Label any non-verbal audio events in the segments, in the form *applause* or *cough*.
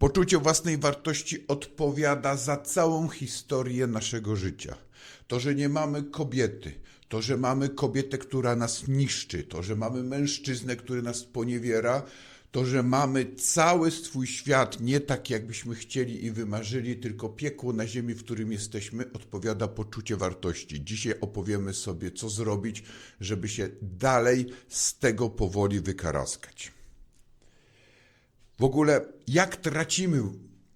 Poczucie własnej wartości odpowiada za całą historię naszego życia. To, że nie mamy kobiety, to, że mamy kobietę, która nas niszczy, to, że mamy mężczyznę, który nas poniewiera, to, że mamy cały swój świat nie tak, jakbyśmy chcieli i wymarzyli, tylko piekło na ziemi, w którym jesteśmy, odpowiada poczucie wartości. Dzisiaj opowiemy sobie, co zrobić, żeby się dalej z tego powoli wykaraskać. W ogóle, jak tracimy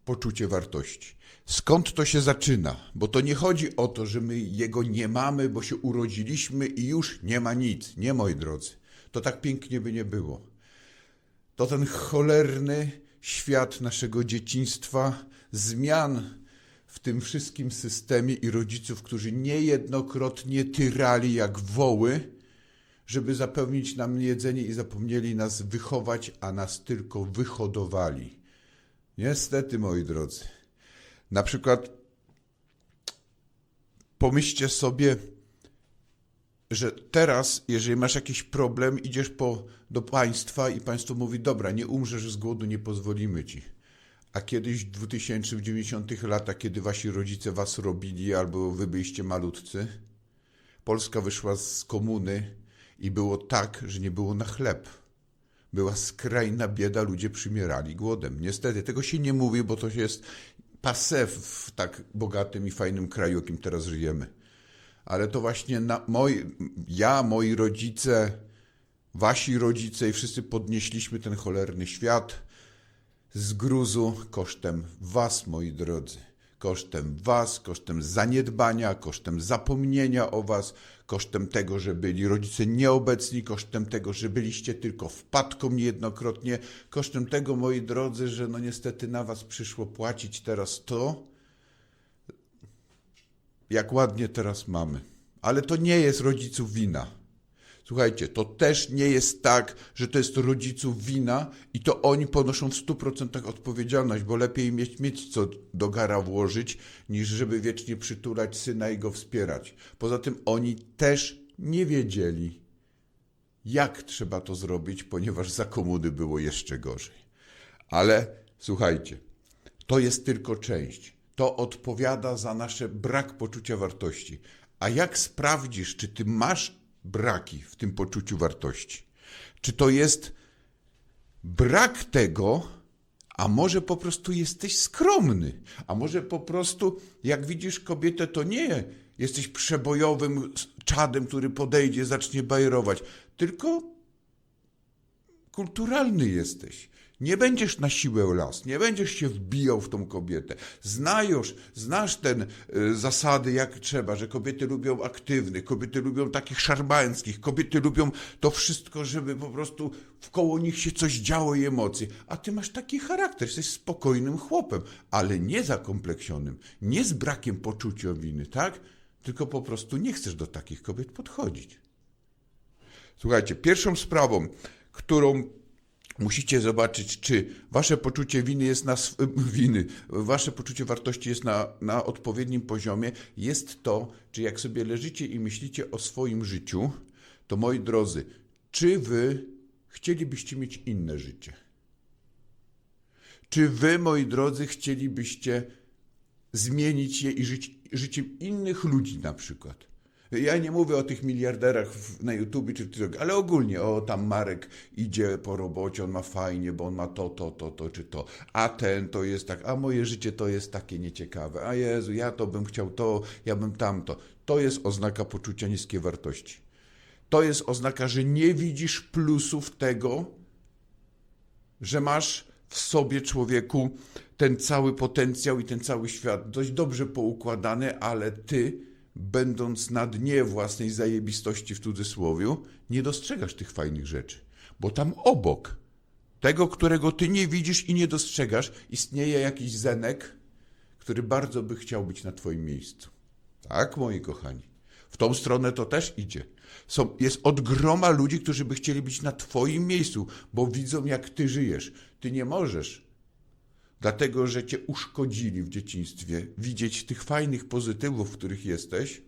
poczucie wartości? Skąd to się zaczyna? Bo to nie chodzi o to, że my jego nie mamy, bo się urodziliśmy i już nie ma nic. Nie, moi drodzy. To tak pięknie by nie było. To ten cholerny świat naszego dzieciństwa, zmian w tym wszystkim systemie i rodziców, którzy niejednokrotnie tyrali jak woły, żeby zapewnić nam jedzenie i zapomnieli nas wychować, a nas tylko wyhodowali. Niestety, moi drodzy. Na przykład pomyślcie sobie, że teraz, jeżeli masz jakiś problem, idziesz po, do państwa i państwo mówi, dobra, nie umrzesz z głodu, nie pozwolimy ci. A kiedyś w 2000, w 90 latach, kiedy wasi rodzice was robili albo wy byliście malutcy, Polska wyszła z komuny i było tak, że nie było na chleb. Była skrajna bieda, ludzie przymierali głodem. Niestety, tego się nie mówi, bo to jest passe w tak bogatym i fajnym kraju, jakim teraz żyjemy. Ale to właśnie moi, ja, moi rodzice, wasi rodzice i wszyscy podnieśliśmy ten cholerny świat z gruzu kosztem was, moi drodzy. Kosztem was, kosztem zaniedbania, kosztem zapomnienia o was, kosztem tego, że byli rodzice nieobecni, kosztem tego, że byliście tylko wpadką niejednokrotnie, kosztem tego, moi drodzy, że no niestety na was przyszło płacić teraz to, jak ładnie teraz mamy. Ale to nie jest rodziców wina. Słuchajcie, to też nie jest tak, że to jest rodziców wina i to oni ponoszą w 100% odpowiedzialność, bo lepiej mieć, mieć co do gara włożyć, niż żeby wiecznie przytulać syna i go wspierać. Poza tym oni też nie wiedzieli, jak trzeba to zrobić, ponieważ za komuny było jeszcze gorzej. Ale słuchajcie, to jest tylko część. To odpowiada za nasze brak poczucia wartości. A jak sprawdzisz, czy ty masz braki w tym poczuciu wartości? Czy to jest brak tego, a może po prostu jesteś skromny, a może po prostu, jak widzisz kobietę, to nie jesteś przebojowym czadem, który podejdzie, zacznie bajerować, tylko kulturalny jesteś. Nie będziesz na siłę las, nie będziesz się wbijał w tą kobietę. Znajosz, znasz ten y, zasady jak trzeba, że kobiety lubią aktywnych, kobiety lubią takich szarbańskich, kobiety lubią to wszystko, żeby po prostu wkoło nich się coś działo i emocje. A ty masz taki charakter, jesteś spokojnym chłopem, ale nie zakompleksionym, nie z brakiem poczucia winy, tak? Tylko po prostu nie chcesz do takich kobiet podchodzić. Słuchajcie, pierwszą sprawą, którą musicie zobaczyć, czy wasze poczucie winy jest na *laughs* winy, wasze poczucie wartości jest na, na odpowiednim poziomie, jest to, czy jak sobie leżycie i myślicie o swoim życiu, to moi drodzy, czy wy chcielibyście mieć inne życie? Czy wy, moi drodzy, chcielibyście zmienić je i żyć życiem innych ludzi na przykład? Ja nie mówię o tych miliarderach na YouTube czy TikTok, ale ogólnie o tam Marek idzie po robocie, on ma fajnie, bo on ma to, to, to, to czy to. A ten to jest tak, a moje życie to jest takie nieciekawe. A Jezu, ja to bym chciał to, ja bym tamto. To jest oznaka poczucia niskiej wartości. To jest oznaka, że nie widzisz plusów tego, że masz w sobie człowieku ten cały potencjał i ten cały świat dość dobrze poukładany, ale ty będąc na dnie własnej zajebistości w cudzysłowiu, nie dostrzegasz tych fajnych rzeczy. Bo tam obok tego, którego ty nie widzisz i nie dostrzegasz, istnieje jakiś zenek, który bardzo by chciał być na twoim miejscu. Tak, moi kochani. W tą stronę to też idzie. Są, jest od groma ludzi, którzy by chcieli być na twoim miejscu, bo widzą, jak ty żyjesz. Ty nie możesz dlatego że cię uszkodzili w dzieciństwie, widzieć tych fajnych pozytywów, w których jesteś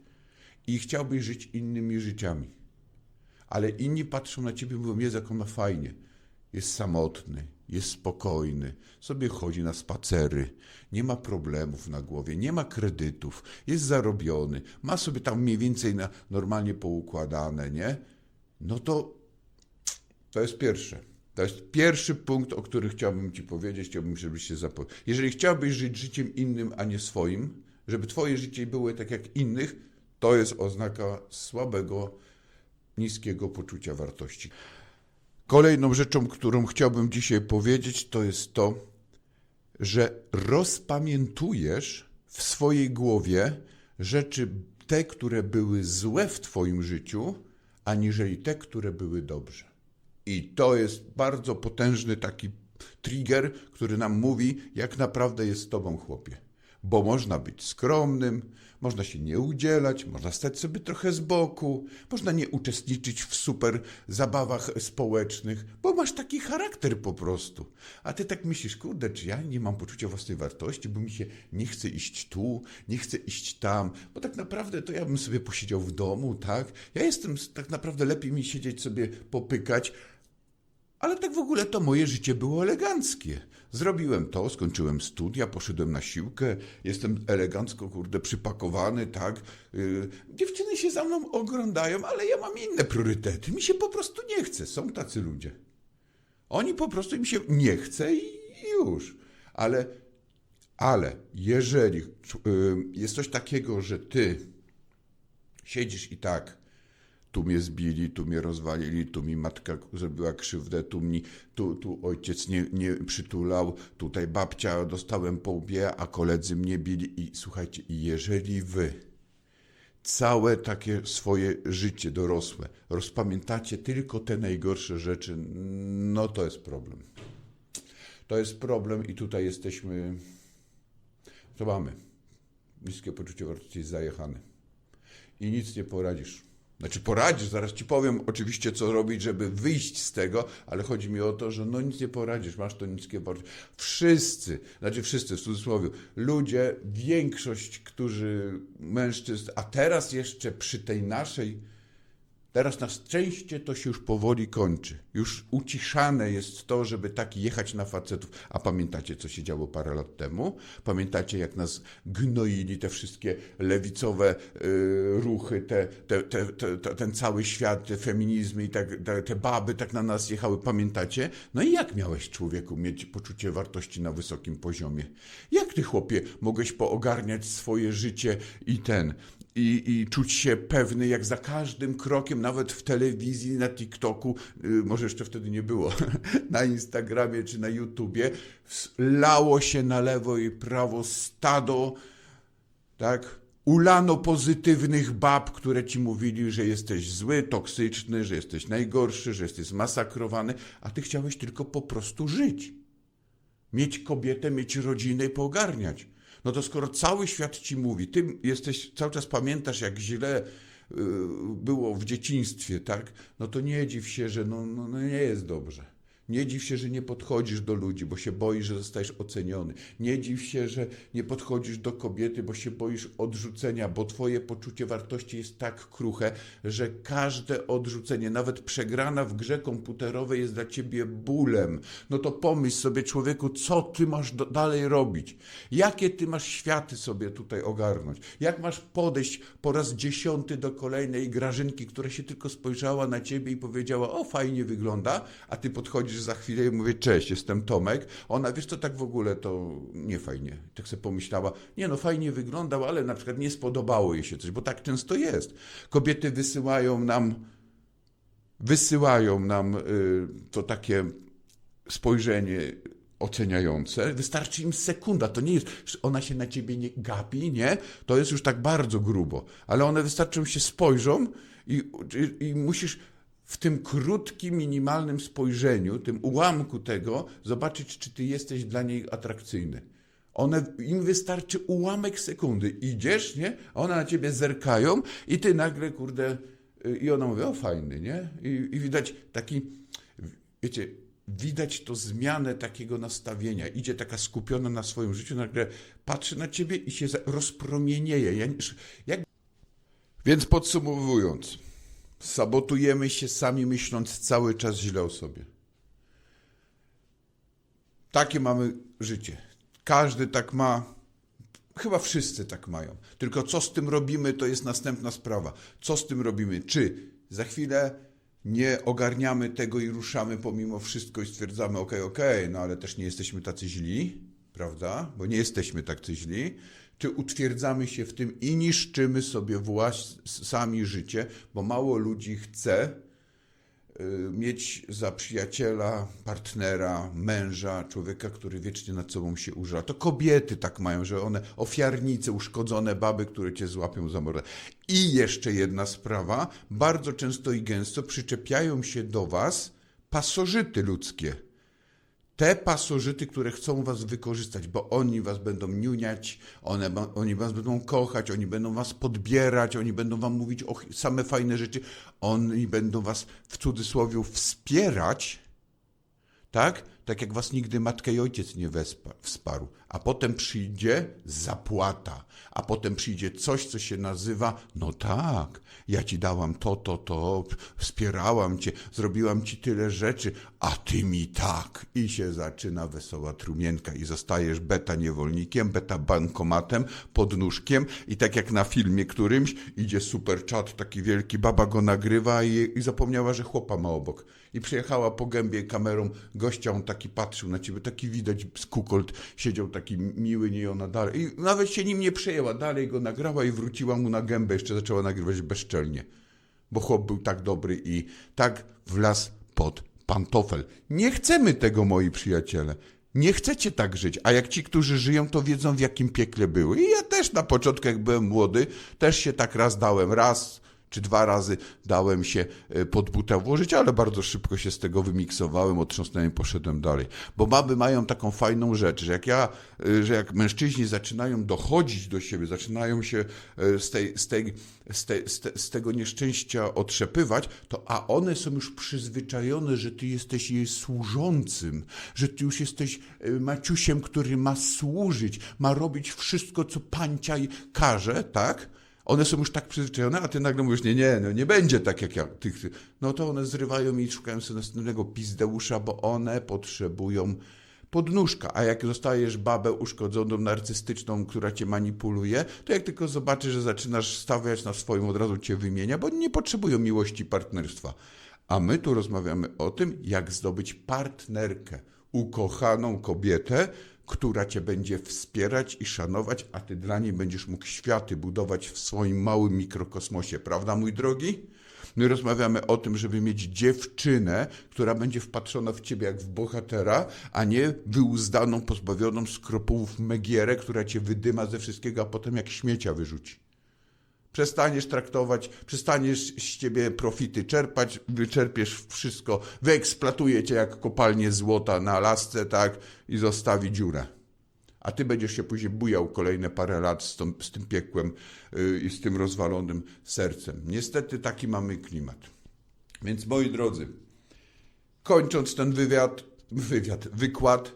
i chciałbyś żyć innymi życiami. Ale inni patrzą na ciebie i mówią, Jezu, jak ona fajnie. jest samotny, jest spokojny, sobie chodzi na spacery, nie ma problemów na głowie, nie ma kredytów, jest zarobiony, ma sobie tam mniej więcej na, normalnie poukładane, nie? No to to jest pierwsze. To jest pierwszy punkt, o którym chciałbym Ci powiedzieć, chciałbym, żebyś się zapowiedział. Jeżeli chciałbyś żyć życiem innym, a nie swoim, żeby Twoje życie było tak jak innych, to jest oznaka słabego, niskiego poczucia wartości. Kolejną rzeczą, którą chciałbym dzisiaj powiedzieć, to jest to, że rozpamiętujesz w swojej głowie rzeczy te, które były złe w Twoim życiu, aniżeli te, które były dobrze. I to jest bardzo potężny taki trigger, który nam mówi, jak naprawdę jest z Tobą, chłopie. Bo można być skromnym, można się nie udzielać, można stać sobie trochę z boku, można nie uczestniczyć w super zabawach społecznych, bo masz taki charakter po prostu. A ty tak myślisz, kurde, czy ja nie mam poczucia własnej wartości, bo mi się nie chce iść tu, nie chce iść tam, bo tak naprawdę to ja bym sobie posiedział w domu, tak? Ja jestem, tak naprawdę lepiej mi siedzieć sobie, popykać, ale tak w ogóle to moje życie było eleganckie. Zrobiłem to, skończyłem studia, poszedłem na siłkę, jestem elegancko, kurde, przypakowany, tak. Yy, dziewczyny się za mną oglądają, ale ja mam inne priorytety. Mi się po prostu nie chce. Są tacy ludzie. Oni po prostu im się nie chce i już. Ale, ale jeżeli yy, jest coś takiego, że ty siedzisz i tak, tu mnie zbili, tu mnie rozwalili, tu mi matka zrobiła krzywdę, tu, mi, tu, tu ojciec nie, nie przytulał, tutaj babcia dostałem po łbie, a koledzy mnie bili. I słuchajcie, jeżeli wy całe takie swoje życie dorosłe rozpamiętacie tylko te najgorsze rzeczy, no to jest problem. To jest problem i tutaj jesteśmy, to mamy. Niskie poczucie wartości zajechane. I nic nie poradzisz. Znaczy poradzisz, zaraz ci powiem oczywiście co robić, żeby wyjść z tego, ale chodzi mi o to, że no nic nie poradzisz, masz to niskie wartości. Wszyscy, znaczy wszyscy w cudzysłowie, ludzie, większość, którzy, mężczyzn, a teraz jeszcze przy tej naszej Teraz na szczęście to się już powoli kończy. Już uciszane jest to, żeby tak jechać na facetów. A pamiętacie, co się działo parę lat temu? Pamiętacie, jak nas gnoili te wszystkie lewicowe y, ruchy, te, te, te, te, te, ten cały świat, te feminizmy i tak, te baby tak na nas jechały. Pamiętacie? No i jak miałeś człowieku mieć poczucie wartości na wysokim poziomie? Jak ty, chłopie, mogłeś poogarniać swoje życie i ten, i, i czuć się pewny, jak za każdym krokiem, nawet w telewizji, na TikToku, y, może jeszcze wtedy nie było, *laughs* na Instagramie czy na YouTubie, lało się na lewo i prawo stado, tak? Ulano pozytywnych bab, które ci mówili, że jesteś zły, toksyczny, że jesteś najgorszy, że jesteś zmasakrowany, a ty chciałeś tylko po prostu żyć. Mieć kobietę, mieć rodzinę i poogarniać. No to skoro cały świat ci mówi, ty jesteś, cały czas pamiętasz, jak źle y, było w dzieciństwie, tak? No to nie dziw się, że no, no, no nie jest dobrze. Nie dziw się, że nie podchodzisz do ludzi, bo się boisz, że zostajesz oceniony. Nie dziw się, że nie podchodzisz do kobiety, bo się boisz odrzucenia, bo twoje poczucie wartości jest tak kruche, że każde odrzucenie, nawet przegrana w grze komputerowej jest dla ciebie bólem. No to pomyśl sobie, człowieku, co ty masz do, dalej robić? Jakie ty masz światy sobie tutaj ogarnąć? Jak masz podejść po raz dziesiąty do kolejnej grażynki, która się tylko spojrzała na ciebie i powiedziała, o fajnie wygląda, a ty podchodzisz za chwilę i mówię, cześć, jestem Tomek. Ona, wiesz co, tak w ogóle to nie fajnie. Tak sobie pomyślała, nie no, fajnie wyglądał, ale na przykład nie spodobało jej się coś, bo tak często jest. Kobiety wysyłają nam, wysyłają nam y, to takie spojrzenie oceniające, wystarczy im sekunda. To nie jest, ona się na ciebie nie gapi, nie? To jest już tak bardzo grubo. Ale one wystarczą się spojrzą i, i, i musisz w tym krótkim, minimalnym spojrzeniu, tym ułamku tego, zobaczyć, czy ty jesteś dla niej atrakcyjny. One, im wystarczy ułamek sekundy. Idziesz, nie? One na ciebie zerkają i ty nagle, kurde, y, i ona mówi, o fajny, nie? I, i widać taki, wiecie, widać to zmianę takiego nastawienia. Idzie taka skupiona na swoim życiu, nagle patrzy na ciebie i się rozpromienieje. Ja, jak... Więc podsumowując, sabotujemy się sami myśląc cały czas źle o sobie. Takie mamy życie. Każdy tak ma. Chyba wszyscy tak mają. Tylko co z tym robimy, to jest następna sprawa. Co z tym robimy? Czy za chwilę nie ogarniamy tego i ruszamy pomimo wszystko i stwierdzamy, okej, okej, no ale też nie jesteśmy tacy źli, prawda? Bo nie jesteśmy tacy źli. Czy utwierdzamy się w tym i niszczymy sobie włas- sami życie, bo mało ludzi chce y, mieć za przyjaciela, partnera, męża, człowieka, który wiecznie nad sobą się użala. To kobiety tak mają, że one ofiarnice, uszkodzone baby, które cię złapią za mordę. I jeszcze jedna sprawa, bardzo często i gęsto przyczepiają się do was pasożyty ludzkie. Te pasożyty, które chcą was wykorzystać, bo oni was będą niuniać, one, oni was będą kochać, oni będą was podbierać, oni będą wam mówić o same fajne rzeczy, oni będą was w cudzysłowie wspierać, tak? Tak jak was nigdy matka i ojciec nie wespa- wsparł. A potem przyjdzie zapłata, a potem przyjdzie coś, co się nazywa, no tak, ja ci dałam to, to, to, wspierałam cię, zrobiłam ci tyle rzeczy, a ty mi tak. I się zaczyna wesoła trumienka i zostajesz beta niewolnikiem, beta bankomatem, podnóżkiem i tak jak na filmie którymś idzie super czat taki wielki, baba go nagrywa i, i zapomniała, że chłopa ma obok. I przyjechała po gębie kamerą, gościa on taki patrzył na ciebie, taki widać skukolt, siedział taki miły, nie ona dalej. I nawet się nim nie przejęła, dalej go nagrała i wróciła mu na gębę, jeszcze zaczęła nagrywać bezczelnie. Bo chłop był tak dobry i tak wlazł pod pantofel. Nie chcemy tego, moi przyjaciele. Nie chcecie tak żyć, a jak ci, którzy żyją, to wiedzą w jakim piekle były. I ja też na początku, jak byłem młody, też się tak raz dałem, raz czy dwa razy dałem się e, pod buta włożyć, ale bardzo szybko się z tego wymiksowałem, otrząsnąłem i poszedłem dalej. Bo baby mają taką fajną rzecz, że jak ja, e, że jak mężczyźni zaczynają dochodzić do siebie, zaczynają się e, z, tej, z, tej, z, z, te, z tego nieszczęścia otrzepywać, to a one są już przyzwyczajone, że ty jesteś jej służącym, że ty już jesteś Maciusiem, który ma służyć, ma robić wszystko, co pancia i każe, tak? One są już tak przyzwyczajone, a ty nagle mówisz, nie, nie, no nie będzie tak jak ja. Tych, no to one zrywają i szukają sobie następnego pizdeusza, bo one potrzebują podnóżka. A jak zostajesz babę uszkodzoną, narcystyczną, która cię manipuluje, to jak tylko zobaczysz, że zaczynasz stawiać na swoją, od razu cię wymienia, bo nie potrzebują miłości partnerstwa. A my tu rozmawiamy o tym, jak zdobyć partnerkę, ukochaną kobietę, która cię będzie wspierać i szanować, a ty dla niej będziesz mógł światy budować w swoim małym mikrokosmosie, prawda, mój drogi? My rozmawiamy o tym, żeby mieć dziewczynę, która będzie wpatrzona w ciebie jak w bohatera, a nie wyuzdaną, pozbawioną skropułów megierę, która cię wydyma ze wszystkiego, a potem jak śmiecia wyrzuci. Przestaniesz traktować, przestaniesz z ciebie profity czerpać, wyczerpiesz wszystko, wyeksploatuje cię jak kopalnię złota na lasce, tak, i zostawi dziurę. A ty będziesz się później bujał kolejne parę lat z, tą, z tym piekłem yy, i z tym rozwalonym sercem. Niestety taki mamy klimat. Więc moi drodzy, kończąc ten wywiad, wywiad, wykład,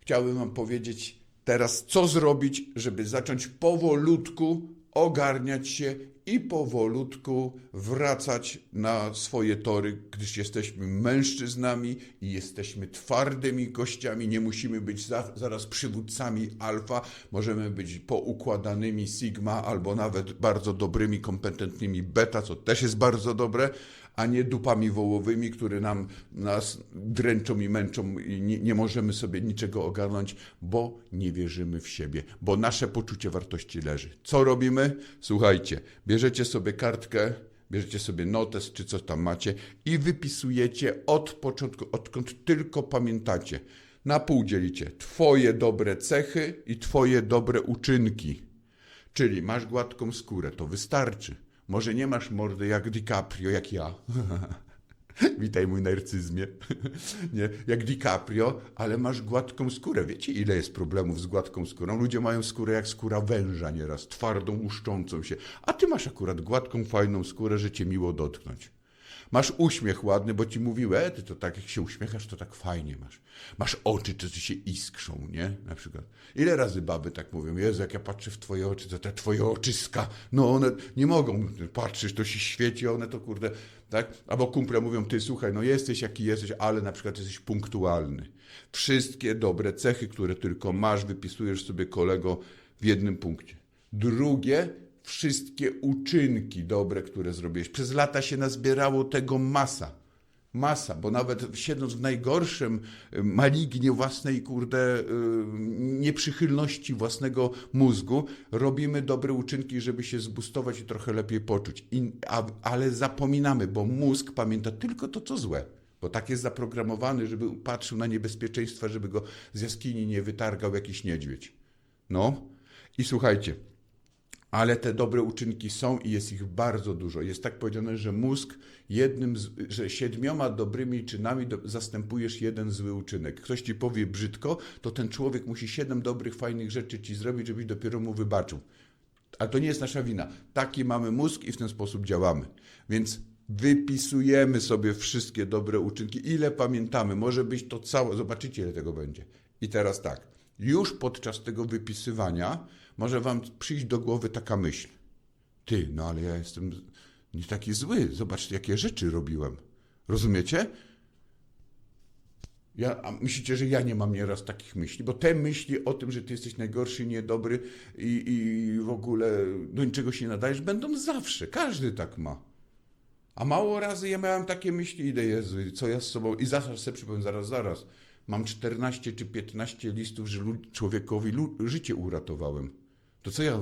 chciałbym Wam powiedzieć teraz, co zrobić, żeby zacząć powolutku ogarniać się i powolutku wracać na swoje tory, gdyż jesteśmy mężczyznami i jesteśmy twardymi gościami. Nie musimy być za, zaraz przywódcami alfa, możemy być poukładanymi sigma albo nawet bardzo dobrymi, kompetentnymi beta, co też jest bardzo dobre a nie dupami wołowymi, które nam, nas dręczą i męczą i nie, nie możemy sobie niczego ogarnąć, bo nie wierzymy w siebie, bo nasze poczucie wartości leży. Co robimy? Słuchajcie, bierzecie sobie kartkę, bierzecie sobie notes czy co tam macie i wypisujecie od początku, odkąd tylko pamiętacie. Na pół dzielicie twoje dobre cechy i twoje dobre uczynki. Czyli masz gładką skórę, to wystarczy. Może nie masz mordy jak DiCaprio, jak ja. *laughs* *laughs* Witaj mój narcyzmie. *laughs* nie, jak DiCaprio, ale masz gładką skórę. Wiecie, ile jest problemów z gładką skórą? Ludzie mają skórę jak skóra węża nieraz, twardą, łuszczącą się. A ty masz akurat gładką, fajną skórę, że cię miło dotknąć. Masz uśmiech ładny, bo ci mówiły, e, ty to tak jak się uśmiechasz, to tak fajnie masz. Masz oczy, to ci się iskrzą, nie? Na przykład. Ile razy baby tak mówią, Jezu, jak ja patrzę w twoje oczy, to te twoje oczyska, no one nie mogą, patrzysz, to się świeci, one to kurde, tak? Albo kumple mówią, ty słuchaj, no jesteś jaki jesteś, ale na przykład jesteś punktualny. Wszystkie dobre cechy, które tylko masz, wypisujesz sobie kolego w jednym punkcie. Drugie, wszystkie uczynki dobre, które zrobiłeś. Przez lata się nazbierało tego masa. Masa, bo nawet siedząc w najgorszym y, malignie własnej, kurde, y, nieprzychylności własnego mózgu, robimy dobre uczynki, żeby się zbustować i trochę lepiej poczuć. I, a, ale zapominamy, bo mózg pamięta tylko to, co złe. Bo tak jest zaprogramowany, żeby patrzył na niebezpieczeństwa, żeby go z jaskini nie wytargał jakiś niedźwiedź. No i słuchajcie, ale te dobre uczynki są i jest ich bardzo dużo. Jest tak powiedziane, że mózg jednym, z, że siedmioma dobrymi czynami do, zastępujesz jeden zły uczynek. Ktoś ci powie brzydko, to ten człowiek musi siedem dobrych, fajnych rzeczy ci zrobić, żebyś dopiero mu wybaczył. Ale to nie jest nasza wina. Taki mamy mózg i w ten sposób działamy. Więc wypisujemy sobie wszystkie dobre uczynki. Ile pamiętamy? Może być to całe. Zobaczycie, ile tego będzie. I teraz tak. Już podczas tego wypisywania może wam przyjść do głowy taka myśl. Ty, no ale ja jestem nie taki zły. Zobaczcie, jakie rzeczy robiłem. Rozumiecie? Ja, a myślicie, że ja nie mam nieraz takich myśli? Bo te myśli o tym, że ty jesteś najgorszy, niedobry i, i w ogóle do niczego się nie nadajesz, będą zawsze. Każdy tak ma. A mało razy ja miałem takie myśli, idę Jezu, co ja z sobą... I zaraz sobie przypomnę, zaraz, zaraz. Mam 14 czy 15 listów, że człowiekowi życie uratowałem. To co ja...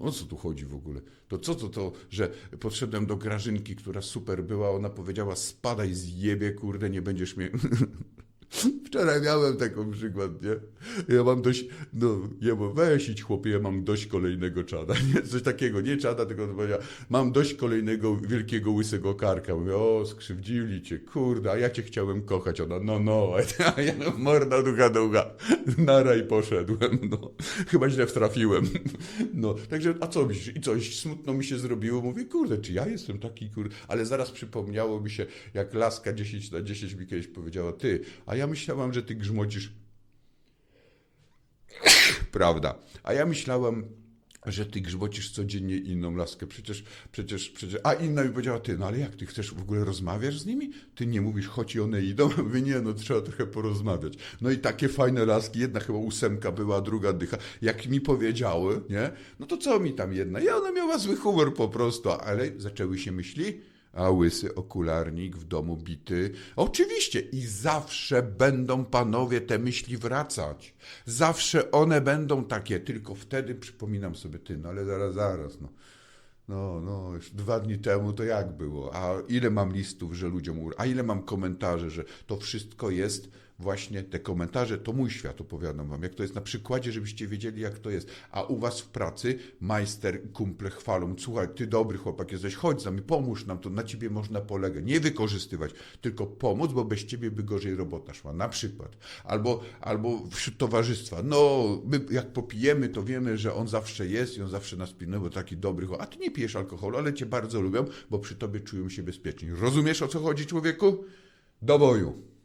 O co tu chodzi w ogóle? To co to to, że podszedłem do Grażynki, która super była, ona powiedziała spadaj z jebie, kurde, nie będziesz mnie... *laughs* *laughs* Wczoraj miałem taką przykład, nie? Ja mam dość, no, ja mówię, weź chłopie, ja mam dość kolejnego czada, *laughs* nie? Coś takiego, nie czada, tylko powiedziała, mam dość kolejnego wielkiego łysego karka. Mówię, o, skrzywdzili cię, kurde, a ja cię chciałem kochać. Ona, no, no, *laughs* a ja morda ducha ducha, na raj poszedłem, no. Chyba źle wtrafiłem. No, także, a co myślisz? I coś, smutno mi się zrobiło, mówię, kurde, czy ja jestem taki, kurde, ale zaraz przypomniało mi się, jak laska 10 na 10 mi kiedyś powiedziała, ty, a ja myślałam, że ty grzmocisz *coughs* Prawda. A ja myślałam, że ty grzbocisz codziennie inną laskę. Przecież, przecież, przecież. A inna mi powiedziała, ty, no ale jak ty chcesz w ogóle rozmawiasz z nimi? Ty nie mówisz, choć one idą. *laughs* Mówię, nie, no trzeba trochę porozmawiać. No i takie fajne laski, jedna chyba ósemka była, druga dycha. Jak mi powiedziały, nie? No to co mi tam jedna? Ja ona miała zły humor po prostu, ale zaczęły się myśli. A łysy okularnik w domu bity. Oczywiście i zawsze będą panowie te myśli wracać. Zawsze one będą takie, tylko wtedy przypominam sobie, ty, no ale zaraz, zaraz, no. No, no, już dwa dni temu to jak było? A ile mam listów, że ludziom, a ile mam komentarzy, że to wszystko jest właśnie te komentarze, to mój świat, opowiadam wam, jak to jest na przykładzie, żebyście wiedzieli, jak to jest. A u was w pracy majster, kumple chwalą, słuchaj, ty dobry chłopak jesteś, chodź za mnie, pomóż nam, to na ciebie można polegać. Nie wykorzystywać, tylko pomóc, bo bez ciebie by gorzej robota szła, na przykład. Albo, albo wśród towarzystwa, no, my jak popijemy, to wiemy, że on zawsze jest i on zawsze nas pilnuje, bo taki dobry chłopak. A ty nie pijesz alkoholu, ale cię bardzo lubią, bo przy tobie czują się bezpieczni. Rozumiesz, o co chodzi, człowieku? Do boju.